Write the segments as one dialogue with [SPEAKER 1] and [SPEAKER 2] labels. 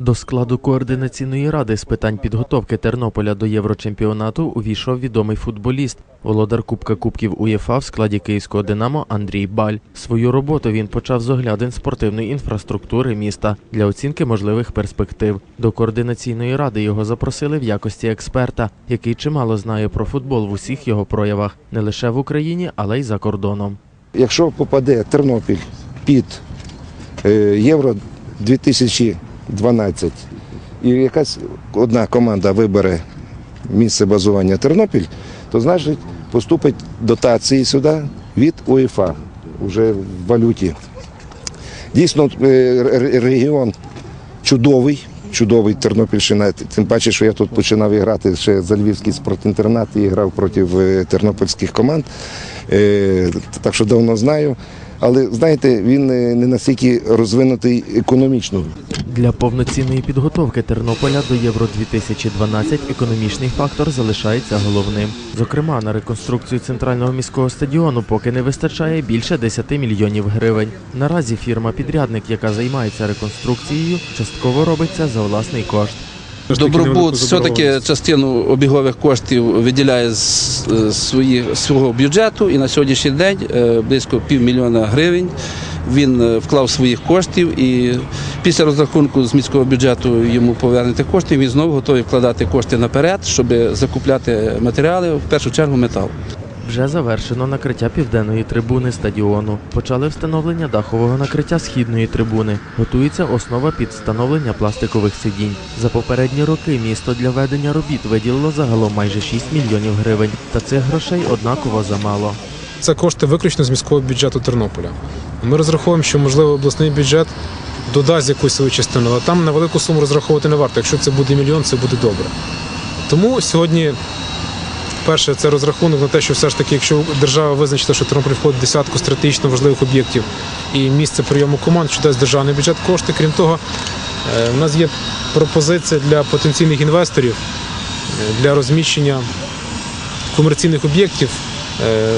[SPEAKER 1] До складу координаційної ради з питань підготовки Тернополя до Єврочемпіонату увійшов відомий футболіст, володар Кубка Кубків УЄФА в складі київського Динамо Андрій Баль. Свою роботу він почав з оглядин спортивної інфраструктури міста для оцінки можливих перспектив. До координаційної ради його запросили в якості експерта, який чимало знає про футбол в усіх його проявах, не лише в Україні, але й за кордоном.
[SPEAKER 2] Якщо попаде Тернопіль під е, євро 2000 12. І якась одна команда вибере місце базування Тернопіль, то значить поступить дотації сюди від УЄФА вже в валюті. Дійсно, е, регіон чудовий, чудовий Тернопільщина. Тим паче, що я тут починав грати ще за львівський спортінтернат і грав проти е, тернопільських команд. Е, так що давно знаю. Але знаєте, він е, не настільки розвинутий економічно.
[SPEAKER 1] Для повноцінної підготовки Тернополя до Євро 2012 економічний фактор залишається головним. Зокрема, на реконструкцію центрального міського стадіону поки не вистачає більше 10 мільйонів гривень. Наразі фірма-підрядник, яка займається реконструкцією, частково робиться за власний кошт.
[SPEAKER 3] Добробут все-таки частину обігових коштів виділяє з свої, свого бюджету і на сьогоднішній день е, близько півмільйона гривень він е, вклав своїх коштів і після розрахунку з міського бюджету йому повернути кошти. Він знову готовий вкладати кошти наперед, щоб закупляти матеріали, в першу чергу метал.
[SPEAKER 1] Вже завершено накриття південної трибуни стадіону. Почали встановлення дахового накриття східної трибуни. Готується основа під встановлення пластикових сидінь. За попередні роки місто для ведення робіт виділило загалом майже 6 мільйонів гривень. Та цих грошей однаково замало.
[SPEAKER 4] Це кошти виключно з міського бюджету Тернополя. Ми розраховуємо, що можливо обласний бюджет додасть якусь свою частину, але там на велику суму розраховувати не варто. Якщо це буде мільйон, це буде добре. Тому сьогодні, перше, це розрахунок на те, що все ж таки, якщо держава визначить, що Тернопіль входить в десятку стратегічно важливих об'єктів і місце прийому команд, що дасть державний бюджет кошти. Крім того, у в нас є пропозиція для потенційних інвесторів е, для розміщення комерційних об'єктів е,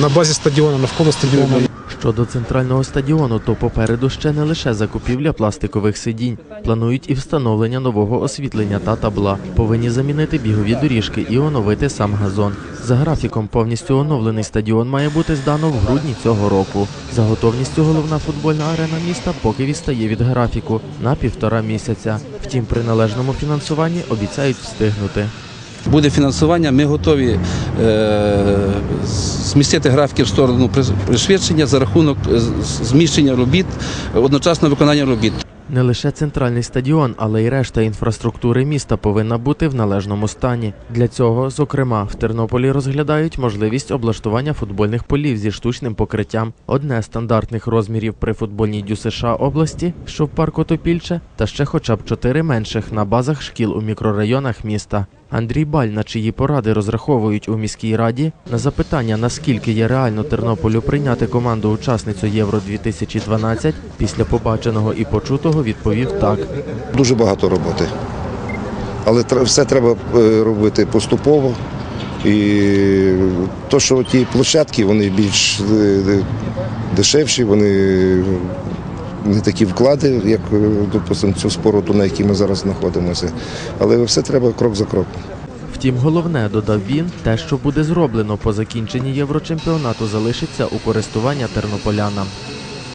[SPEAKER 4] на базі стадіону, навколо стадіону.
[SPEAKER 1] Щодо центрального стадіону, то попереду ще не лише закупівля пластикових сидінь. Планують і встановлення нового освітлення та табла. Повинні замінити бігові доріжки і оновити сам газон. За графіком повністю оновлений стадіон має бути здано в грудні цього року. За готовністю головна футбольна арена міста поки відстає від графіку на півтора місяця. Втім, при належному фінансуванні обіцяють встигнути.
[SPEAKER 3] Буде фінансування, ми готові е, змістити графіки в сторону пришвидшення за рахунок е, зміщення робіт, одночасно виконання робіт.
[SPEAKER 1] Не лише центральний стадіон, але й решта інфраструктури міста повинна бути в належному стані. Для цього, зокрема, в Тернополі розглядають можливість облаштування футбольних полів зі штучним покриттям. Одне з стандартних розмірів при футбольній ДЮСШ області, що в парку Топільче, та ще хоча б чотири менших на базах шкіл у мікрорайонах міста. Андрій Баль, на чиї поради розраховують у міській раді, на запитання, наскільки є реально Тернополю прийняти команду учасницю Євро 2012 після побаченого і почутого відповів так.
[SPEAKER 2] Дуже багато роботи. Але все треба е, робити поступово. І то, що ті площадки, вони більш е, дешевші, вони не такі вклади, як, допустим, допустимо, цю споруду, на якій ми зараз знаходимося. Але все треба крок за кроком.
[SPEAKER 1] Втім, головне, додав він, те, що буде зроблено по закінченні Єврочемпіонату, залишиться у користування тернополянам.